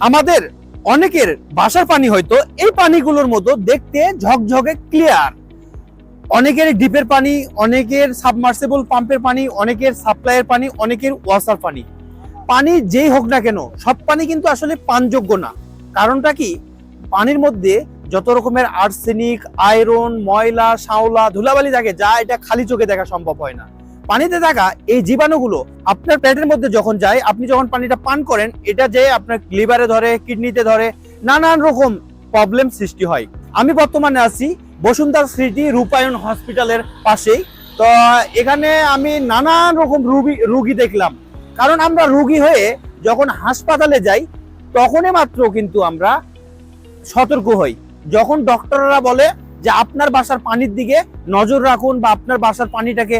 আমাদের অনেকের বাসার পানি হয়তো এই পানিগুলোর মতো দেখতে ঝকঝকে ক্লিয়ার অনেকের ডিপের পানি, অনেকের সাবমার্সেবল পাম্পের পানি, অনেকের সাপ্লাইয়ের পানি, অনেকের ওয়াসার পানি। পানি যেই হোক না কেন, সব পানি কিন্তু আসলে পানযোগ্য না। কারণটা কি? পানির মধ্যে যত রকমের আর্সেনিক আয়রন ময়লা, শাওলা, ধুলাবালি থাকে, যা এটা খালি চোখে দেখা সম্ভব হয় না। পানিতে থাকা এই জীবাণুগুলো আপনার পেটের মধ্যে যখন যায়, আপনি যখন পানিটা পান করেন, এটা যে আপনার লিভারে ধরে, কিডনিতে ধরে, নানান রকম প্রবলেম সৃষ্টি হয়। আমি বর্তমানে আছি বসুন্ধরা স্মৃতি রূপায়ণ হসপিটালের পাশেই। তো এখানে আমি নানান রকম রুগী রুগী দেখলাম। কারণ আমরা রুগী হয়ে যখন হাসপাতালে যাই, তখনই মাত্র কিন্তু আমরা সতর্ক হই। যখন ডক্টররা বলে যে আপনার বাসার পানির দিকে নজর রাখুন বা আপনার বাসার পানিটাকে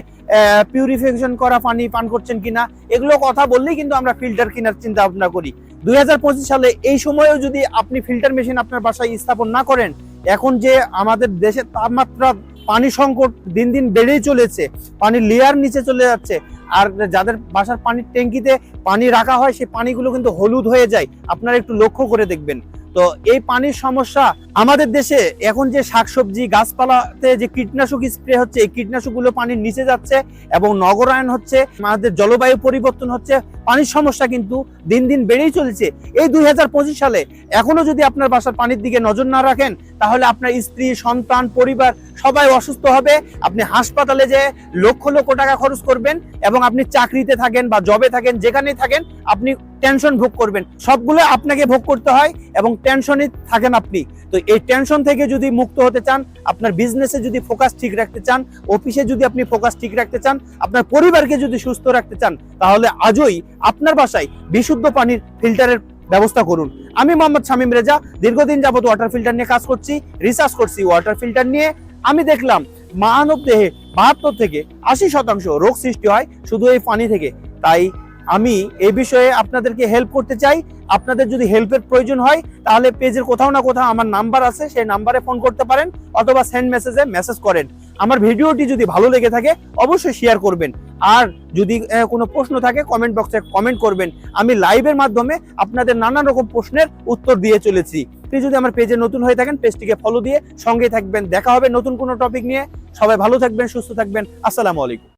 পিউরিফিকেশন করা পানি পান করছেন কিনা, এগুলো কথা বললেই কিন্তু আমরা ফিল্টার কেনার চিন্তা ভাবনা করি। দু হাজার পঁচিশ সালে এই সময়েও যদি আপনি ফিল্টার মেশিন আপনার বাসায় স্থাপন না করেন, এখন যে আমাদের দেশের তাপমাত্রা, পানি সংকট দিন দিন বেড়েই চলেছে, পানির লেয়ার নিচে চলে যাচ্ছে, আর যাদের বাসার পানির ট্যাঙ্কিতে পানি রাখা হয়, সেই পানিগুলো কিন্তু হলুদ হয়ে যায়। আপনারা একটু লক্ষ্য করে দেখবেন। তো এই পানির সমস্যা আমাদের দেশে এখন যে শাকসবজি গাছপালাতে যে কীটনাশক স্প্রে হচ্ছে, এই কীটনাশকগুলো পানির নিচে যাচ্ছে এবং নগরায়ন হচ্ছে। আমাদের জলবায়ু পরিবর্তন হচ্ছে, পানির সমস্যা কিন্তু দিন দিন বেড়েই চলেছে। এই দুই হাজার পঁচিশ সালে এখনও যদি আপনার বাসার পানির দিকে নজর না রাখেন, তাহলে আপনার স্ত্রী, সন্তান, পরিবার সবাই অসুস্থ হবে। আপনি হাসপাতালে যে লক্ষ লক্ষ টাকা খরচ করবেন এবং আপনি চাকরিতে থাকেন বা জবে থাকেন, যেখানেই থাকেন, আপনি টেনশন ভোগ করবেন। সবগুলো আপনাকে ভোগ করতে হয় এবং টেনশনই থাকেন আপনি। তো এই টেনশন থেকে যদি মুক্ত হতে চান, আপনার বিজনেসে যদি ফোকাস ঠিক রাখতে চান অফিসে যদি আপনি ফোকাস ঠিক রাখতে চান, আপনার পরিবারকে যদি সুস্থ রাখতে চান, তাহলে আজই আপনার বাসায় বিশুদ্ধ পানির ফিল্টারের ব্যবস্থা করুন। আমি মোহাম্মদ শামীম রেজা, দীর্ঘদিন যাবত ওয়াটার ফিল্টার নিয়ে কাজ করছি রিসার্চ করছি ওয়াটার ফিল্টার নিয়ে। আমি দেখলাম, মানব দেহে বাহাত্তর থেকে আশি শতাংশ রোগ সৃষ্টি হয় শুধু এই পানি থেকে। তাই আমি এই বিষয়ে আপনাদেরকে হেল্প করতে চাই। আপনাদের যদি হেল্পের প্রয়োজন হয়, তাহলে পেজের কোথাও না কোথাও আমার নাম্বার আছে, সেই নাম্বারে ফোন করতে পারেন অথবা সেন্ড মেসেজে মেসেজ করেন। আমার ভিডিওটি যদি ভালো লেগে থাকে, অবশ্যই শেয়ার করবেন। আর যদি কোনো প্রশ্ন থাকে কমেন্ট বক্সে কমেন্ট করবেন। আমি লাইভের মাধ্যমে আপনাদের নানান রকম প্রশ্নের উত্তর দিয়ে চলেছি। আপনি যদি আমার পেজে নতুন হয়ে থাকেন পেজটিকে ফলো দিয়ে সঙ্গে থাকবেন। দেখা হবে নতুন কোনো টপিক নিয়ে। সবাই ভালো থাকবেন, সুস্থ থাকবেন। আসসালামু আলাইকুম।